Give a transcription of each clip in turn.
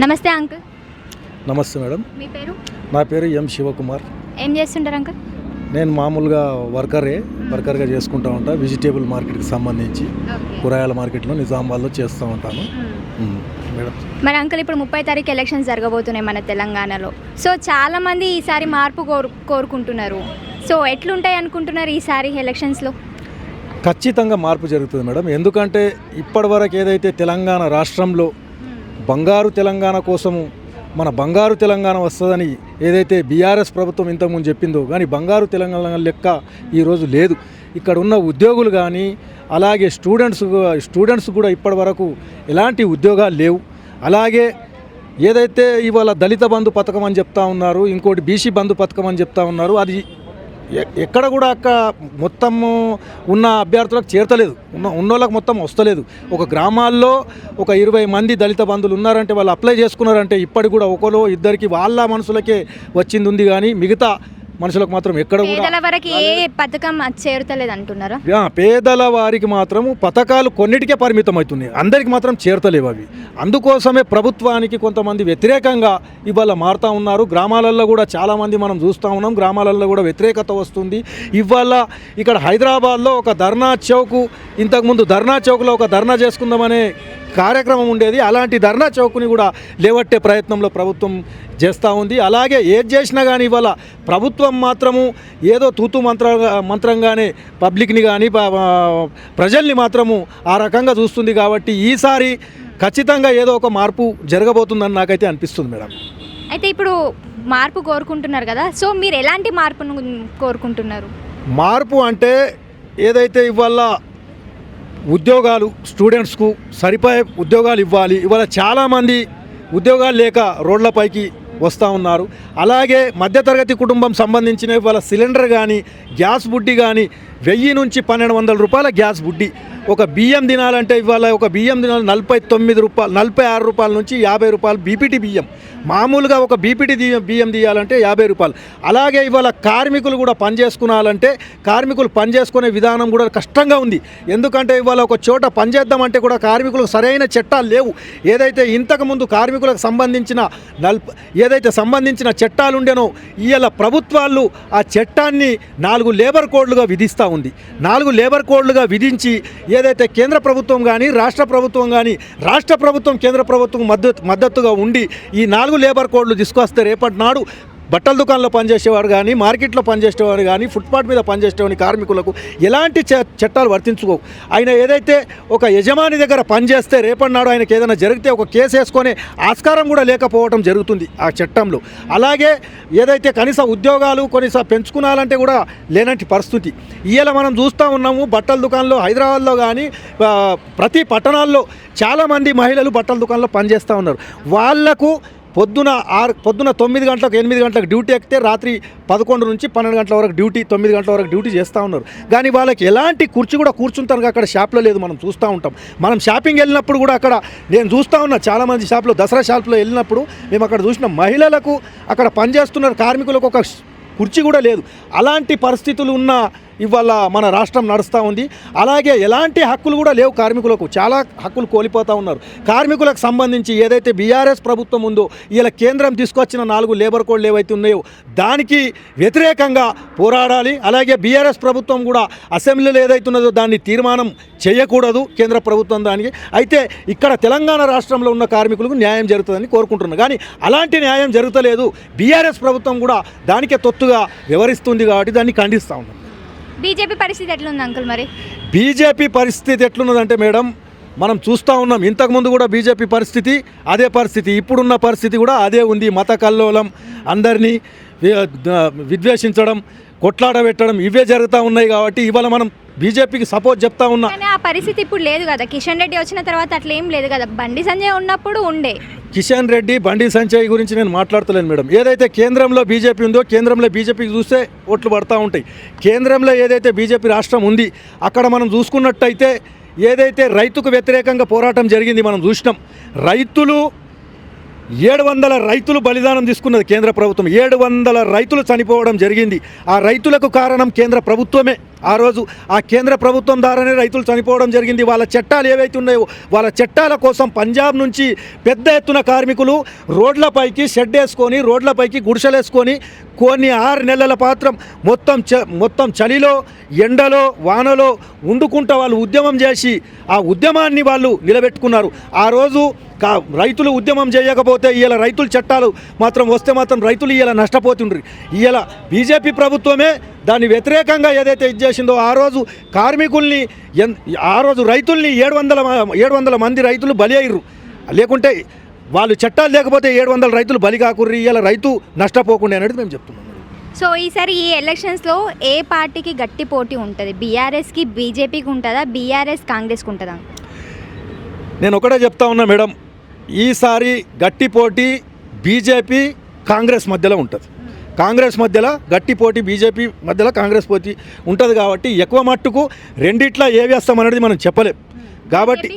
నమస్తే అంకుల్. నమస్తే మేడం. మీ పేరు? నా పేరు ఎం శివకుమార్. ఏం చేస్తుంటారు అంకుల్? నేను మామూలుగా వర్కరే వర్కర్గా చేసుకుంటా ఉంటా. వెజిటేబుల్ మార్కెట్కి సంబంధించి కూరగాయల మార్కెట్లో నిజామాబాద్లో చేస్తూ ఉంటాను. మేడం. మరి అంకుల్ ఇప్పుడు ముప్పై తారీఖు ఎలక్షన్స్ జరగబోతున్నాయి మన తెలంగాణలో. సో చాలా మంది ఈసారి మార్పు కోరు కోరుకుంటున్నారు. సో ఎట్లుంటాయి అనుకుంటున్నారు ఈసారి ఎలక్షన్స్లో? ఖచ్చితంగా మార్పు జరుగుతుంది మేడం. ఎందుకంటే ఇప్పటివరకు ఏదైతే తెలంగాణ రాష్ట్రంలో బంగారు తెలంగాణ కోసము మన బంగారు తెలంగాణ వస్తుందని ఏదైతే బీఆర్ఎస్ ప్రభుత్వం ఇంతకుముందు చెప్పిందో కానీ బంగారు తెలంగాణ లెక్క ఈరోజు లేదు. ఇక్కడ ఉన్న ఉద్యోగులు కానీ అలాగే స్టూడెంట్స్ స్టూడెంట్స్ కూడా ఇప్పటివరకు ఎలాంటి ఉద్యోగాలు లేవు. అలాగే ఏదైతే ఇవాళ దళిత బంధు పథకం అని చెప్తా ఉన్నారు ఇంకోటి బీసీ బంధు పథకం అని చెప్తా ఉన్నారు అది ఎక్కడ కూడా అక్క మొత్తము ఉన్న అభ్యర్థులకు చేరతలేదు. ఉన్న ఉన్నోళ్ళకి మొత్తం వస్తలేదు. ఒక గ్రామాల్లో ఒక ఇరవై మంది దళిత బంధువులు ఉన్నారంటే వాళ్ళు అప్లై చేసుకున్నారంటే ఇప్పటికి కూడా ఒకరో ఇద్దరికి వాళ్ళ మనసులకే వచ్చింది ఉంది కానీ మిగతా మనుషులకు మాత్రం ఎక్కడ కూడా పేదల వరకు ఏ పథకం చేరుతలేదు అంటున్నారా పేదల వారికి మాత్రము పథకాలు కొన్నిటికే పరిమితం అవుతున్నాయి అందరికి మాత్రం చేరతలేవు అవి. అందుకోసమే ప్రభుత్వానికి కొంతమంది వ్యతిరేకంగా ఇవాళ మారుతూ ఉన్నారు. గ్రామాలలో కూడా చాలామంది మనం చూస్తూ ఉన్నాం. గ్రామాలలో కూడా వ్యతిరేకత వస్తుంది. ఇవాళ ఇక్కడ హైదరాబాద్లో ఒక ధర్నా చౌక్ ఇంతకుముందు ధర్నా చౌక్లో ఒక ధర్నా చేసుకుందామనే కార్యక్రమం ఉండేది. అలాంటి ధర్నా చౌక్ని కూడా లేవట్టే ప్రయత్నంలో ప్రభుత్వం చేస్తూ ఉంది. అలాగే ఏది చేసినా కానీ ఇవాళ ప్రభుత్వం మాత్రము ఏదో తూతు మంత్ర మంత్రంగానే పబ్లిక్ని కానీ ప్రజల్ని మాత్రము ఆ రకంగా చూస్తుంది కాబట్టి ఈసారి ఖచ్చితంగా ఏదో ఒక మార్పు జరగబోతుందని నాకైతే అనిపిస్తుంది మేడం. అయితే ఇప్పుడు మార్పు కోరుకుంటున్నారు కదా. సో మీరు ఎలాంటి మార్పును కోరుకుంటున్నారు? మార్పు అంటే ఏదైతే ఇవాళ ఉద్యోగాలు స్టూడెంట్స్కు సరిపోయే ఉద్యోగాలు ఇవ్వాలి. ఇవాళ చాలామంది ఉద్యోగాలు లేక రోడ్లపైకి వస్తూ ఉన్నారు. అలాగే మధ్యతరగతి కుటుంబం సంబంధించిన ఇవాళ సిలిండర్ కానీ గ్యాస్ బుడ్డి కానీ వెయ్యి నుంచి పన్నెండు వందల రూపాయల గ్యాస్ బుడ్డి. ఒక బియ్యం తినాలంటే ఇవాళ ఒక బియ్యం తినాలి. నలభై తొమ్మిది రూపాయలు నలభై ఆరు రూపాయల నుంచి యాభై రూపాయలు బీపీటీ బియ్యం. మామూలుగా ఒక బీపీటీ బియ్యం తీయాలంటే యాభై రూపాయలు. అలాగే ఇవాళ కార్మికులు కూడా పనిచేసుకునాలంటే కార్మికులు పని చేసుకునే విధానం కూడా కష్టంగా ఉంది. ఎందుకంటే ఇవాళ ఒక చోట పని చేద్దామంటే కూడా కార్మికులకు సరైన చట్టాలు లేవు. ఏదైతే ఇంతకుముందు కార్మికులకు సంబంధించిన నల్ప ఏదైతే సంబంధించిన చట్టాలు ఉండేనో ఇవాళ ప్రభుత్వాలు ఆ చట్టాన్ని నాలుగు లేబర్ కోడ్లుగా విధిస్తూ ఉంది. నాలుగు లేబర్ కోడ్లుగా విధించి ఏదైతే కేంద్ర ప్రభుత్వం కానీ రాష్ట్ర ప్రభుత్వం కానీ రాష్ట్ర ప్రభుత్వం కేంద్ర ప్రభుత్వం మద్దతు మద్దతుగా ఉండి ఈ నాలుగు లేబర్ కోడ్లు తీసుకొస్తే రేపటి నాడు బట్టల దుకాణంలో పనిచేసేవాడు కానీ మార్కెట్లో పనిచేసేవాడు కానీ ఫుట్పాత్ మీద పనిచేసేవాడి కార్మికులకు ఎలాంటి చ- చట్టాలు వర్తించుకోవు. ఆయన ఏదైతే ఒక యజమాని దగ్గర పనిచేస్తే రేపన్నాడు ఆయనకి ఏదైనా జరిగితే ఒక కేసు వేసుకొని ఆస్కారం కూడా లేకపోవడం జరుగుతుంది ఆ చట్టంలో. అలాగే ఏదైతే కనీస ఉద్యోగాలు కొన్నిసా పెంచుకునాలంటే కూడా లేనంటి పరిస్థితి. ఇవాళ మనం చూస్తూ ఉన్నాము బట్టల దుకాణంలో హైదరాబాద్లో కానీ ప్రతి పట్టణాల్లో చాలామంది మహిళలు బట్టల దుకాణంలో పనిచేస్తూ ఉన్నారు. వాళ్ళకు పొద్దున ఆరు పొద్దున తొమ్మిది గంటలకు ఎనిమిది గంటలకు డ్యూటీ ఎక్కితే రాత్రి పదకొండు నుంచి పన్నెండు గంటల వరకు డ్యూటీ తొమ్మిది గంటల వరకు డ్యూటీ చేస్తూ ఉన్నారు. కానీ వాళ్ళకి ఎలాంటి కుర్చీ కూడా కూర్చుంటారు అక్కడ షాప్లో లేదు మనం చూస్తూ ఉంటాం. మనం షాపింగ్ వెళ్ళినప్పుడు కూడా అక్కడ నేను చూస్తూ ఉన్నా చాలామంది షాప్లో దసరా షాప్లో వెళ్ళినప్పుడు మేము అక్కడ చూసిన మహిళలకు అక్కడ పనిచేస్తున్న కార్మికులకు ఒక కుర్చీ కూడా లేదు. అలాంటి పరిస్థితులు ఉన్న ఇవాళ మన రాష్ట్రం నడుస్తూ ఉంది. అలాగే ఎలాంటి హక్కులు కూడా లేవు కార్మికులకు. చాలా హక్కులు కోల్పోతూ ఉన్నారు. కార్మికులకు సంబంధించి ఏదైతే బీఆర్ఎస్ ప్రభుత్వం ఉందో ఇలా కేంద్రం తీసుకొచ్చిన నాలుగు లేబర్ కోడ్లు ఏవైతే ఉన్నాయో దానికి వ్యతిరేకంగా పోరాడాలి. అలాగే బీఆర్ఎస్ ప్రభుత్వం కూడా అసెంబ్లీలో ఏదైతే ఉన్నదో దాన్ని తీర్మానం చేయకూడదు కేంద్ర ప్రభుత్వం దానికి. అయితే ఇక్కడ తెలంగాణ రాష్ట్రంలో ఉన్న కార్మికులకు న్యాయం జరుగుతుందని కోరుకుంటున్నాను కానీ అలాంటి న్యాయం జరుగుతలేదు. బీఆర్ఎస్ ప్రభుత్వం కూడా దానికే తొత్తుగా వ్యవహరిస్తుంది కాబట్టి దాన్ని ఖండిస్తూ ఉన్నాం. బీజేపీ పరిస్థితి ఎట్లుంది అంకుల్ మరి? బీజేపీ పరిస్థితి ఎట్లున్నదంటే మేడం మనం చూస్తూ ఉన్నాం. ఇంతకుముందు కూడా బీజేపీ పరిస్థితి అదే పరిస్థితి. ఇప్పుడున్న పరిస్థితి కూడా అదే ఉంది. మత కల్లోలం అందరినీ విద్వేషించడం కొట్లాట పెట్టడం ఇవే జరుగుతూ ఉన్నాయి కాబట్టి ఇవాళ మనం బీజేపీకి సపోర్ట్ చెప్తా ఉన్నా. ఆ పరిస్థితి ఇప్పుడు లేదు కదా. కిషన్ రెడ్డి వచ్చిన తర్వాత అట్లా ఏం లేదు కదా. బండి సంజయ్ ఉన్నప్పుడు ఉండే. కిషన్ రెడ్డి బండి సంచయ్ గురించి నేను మాట్లాడతలేను మేడం. ఏదైతే కేంద్రంలో బీజేపీ ఉందో కేంద్రంలో బీజేపీకి చూస్తే ఓట్లు పడతా ఉంటాయి. కేంద్రంలో ఏదైతే బీజేపీ రాష్ట్రం ఉంది అక్కడ మనం చూసుకున్నట్టయితే ఏదైతే రైతుకు వ్యతిరేకంగా పోరాటం జరిగింది మనం చూసినాం. రైతులు ఏడు వందల రైతులు బలిదానం తీసుకున్నది కేంద్ర ప్రభుత్వం. ఏడు వందల రైతులు చనిపోవడం జరిగింది. ఆ రైతులకు కారణం కేంద్ర ప్రభుత్వమే. ఆ రోజు ఆ కేంద్ర ప్రభుత్వం ద్వారానే రైతులు చనిపోవడం జరిగింది. వాళ్ళ చట్టాలు ఏవైతే ఉన్నాయో వాళ్ళ చట్టాల కోసం పంజాబ్ నుంచి పెద్ద ఎత్తున కార్మికులు రోడ్లపైకి షెడ్ వేసుకొని రోడ్లపైకి గుడిసెలేసుకొని కొన్ని ఆరు నెలల పాత్రం మొత్తం చ మొత్తం చలిలో ఎండలో వానలో వండుకుంటూ వాళ్ళు ఉద్యమం చేసి ఆ ఉద్యమాన్ని వాళ్ళు నిలబెట్టుకున్నారు. ఆ రోజు కా రైతులు ఉద్యమం చేయకపోతే ఇవాళ రైతుల చట్టాలు మాత్రం వస్తే మాత్రం రైతులు ఇవాళ నష్టపోతుండ్రు. ఇవాళ బీజేపీ ప్రభుత్వమే దాన్ని వ్యతిరేకంగా ఏదైతే ఇది చేసిందో ఆ రోజు కార్మికుల్ని ఎన్ ఆ రోజు రైతుల్ని ఏడు వందల ఏడు వందల మంది రైతులు బలి అయ్యారు లేకుంటే వాళ్ళు చట్టాలు లేకపోతే ఏడు వందల రైతులు బలి కాకుర్రి ఇవాళ రైతు నష్టపోకుండా అనేది మేము చెప్తున్నాం. సో ఈసారి ఈ ఎలక్షన్స్లో ఏ పార్టీకి గట్టి పోటీ ఉంటుంది? బీఆర్ఎస్కి బీజేపీకి ఉంటుందా? బీఆర్ఎస్ కాంగ్రెస్కి ఉంటుందా? నేను ఒకటే చెప్తా ఉన్నా మేడం ఈసారి గట్టి పోటీ బీజేపీ కాంగ్రెస్ మధ్యలో ఉంటుంది. కాంగ్రెస్ మధ్యలో గట్టి పోటీ బీజేపీ మధ్యలో కాంగ్రెస్ పోటీ ఉంటుంది కాబట్టి ఎక్కువ మట్టుకు రెండిట్లా ఏ వేస్తాం అనేది మనం చెప్పలేం. కాబట్టి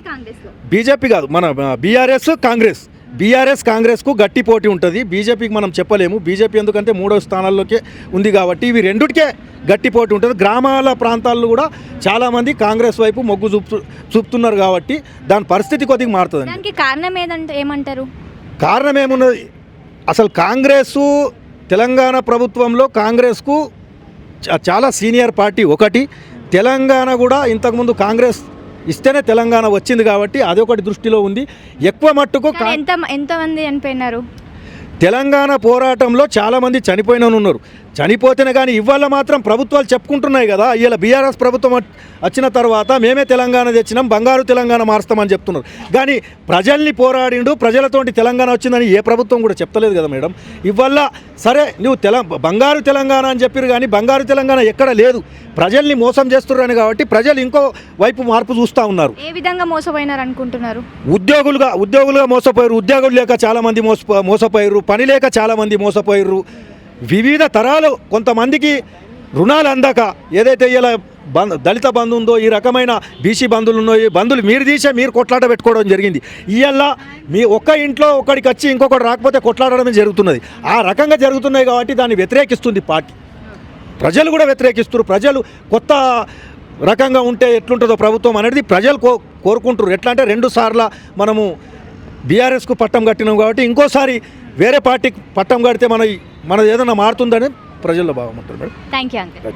బీజేపీ కాదు మన బీఆర్ఎస్ కాంగ్రెస్ బీఆర్ఎస్ కాంగ్రెస్కు గట్టి పోటీ ఉంటుంది. బీజేపీకి మనం చెప్పలేము. బీజేపీ ఎందుకంటే మూడో స్థానాల్లోకే ఉంది కాబట్టి ఇవి రెండిటికే గట్టి పోటీ ఉంటుంది. గ్రామాల ప్రాంతాల్లో కూడా చాలామంది కాంగ్రెస్ వైపు మొగ్గు చూపు చూపుతున్నారు కాబట్టి దాని పరిస్థితి కొద్దిగా మారుతుందండి. దానికి కారణం ఏదంటే ఏమంటారు? కారణం ఏమున్నది? అసలు కాంగ్రెస్ తెలంగాణ ప్రభుత్వంలో కాంగ్రెస్కు చాలా సీనియర్ పార్టీ ఒకటి. తెలంగాణ కూడా ఇంతకుముందు కాంగ్రెస్ ఇస్తేనే తెలంగాణ వచ్చింది కాబట్టి అదొకటి దృష్టిలో ఉంది. ఎక్కువ మట్టుకు ఎంత ఎంతమంది చనిపోయినారు? తెలంగాణ పోరాటంలో చాలామంది చనిపోయిన ఉన్నారు. చనిపోతేనే కానీ ఇవాళ మాత్రం ప్రభుత్వాలు చెప్పుకుంటున్నాయి కదా. ఇవాళ బీఆర్ఎస్ ప్రభుత్వం వచ్- వచ్చిన తర్వాత మేమే తెలంగాణ తెచ్చినాం బంగారు తెలంగాణ మారుస్తామని చెప్తున్నారు. కానీ ప్రజల్ని పోరాడిండు ప్రజలతోటి తెలంగాణ వచ్చిందని ఏ ప్రభుత్వం కూడా చెప్తలేదు కదా మేడం. ఇవాళ సరే నువ్వు తెల బంగారు తెలంగాణ అని చెప్పారు కానీ బంగారు తెలంగాణ ఎక్కడ లేదు. ప్రజల్ని మోసం చేస్తున్నారని కాబట్టి ప్రజలు ఇంకో వైపు మార్పు చూస్తూ ఉన్నారు. ఏ విధంగా మోసపోయినారు అనుకుంటున్నారు ఉద్యోగులుగా ఉద్యోగులుగా మోసపోయారు. ఉద్యోగులు లేక చాలామంది మోసపో మోసపోయారు. పని లేక చాలామంది మోసపోయారు వివిధ తరాలు కొంతమందికి రుణాలు అందక ఏదైతే ఇలా బంధ దళిత బంధు ఉందో ఈ రకమైన బీసీ బంధువులు ఉన్నో ఈ బంధువులు మీరు తీసే మీరు కొట్లాట పెట్టుకోవడం జరిగింది. ఇవల్ల మీ ఒక్క ఇంట్లో ఒకడికి వచ్చి ఇంకొకటి రాకపోతే కొట్లాడడమే జరుగుతున్నది. ఆ రకంగా జరుగుతున్నాయి కాబట్టి దాన్ని వ్యతిరేకిస్తుంది పార్టీ. ప్రజలు కూడా వ్యతిరేకిస్తారు ప్రజలు కొత్త రకంగా ఉంటే ఎట్లుంటుందో ప్రభుత్వం అనేది ప్రజలు కో కోరుకుంటారు ఎట్లా అంటే రెండు సార్ల మనము బీఆర్ఎస్కు పట్టం కట్టినాం కాబట్టి ఇంకోసారి వేరే పార్టీకి పట్టం కడితే మన మనది ఏదైనా మారుతుందని ప్రజల్లో భాగం ఉంటుంది మేడం. Thank you uncle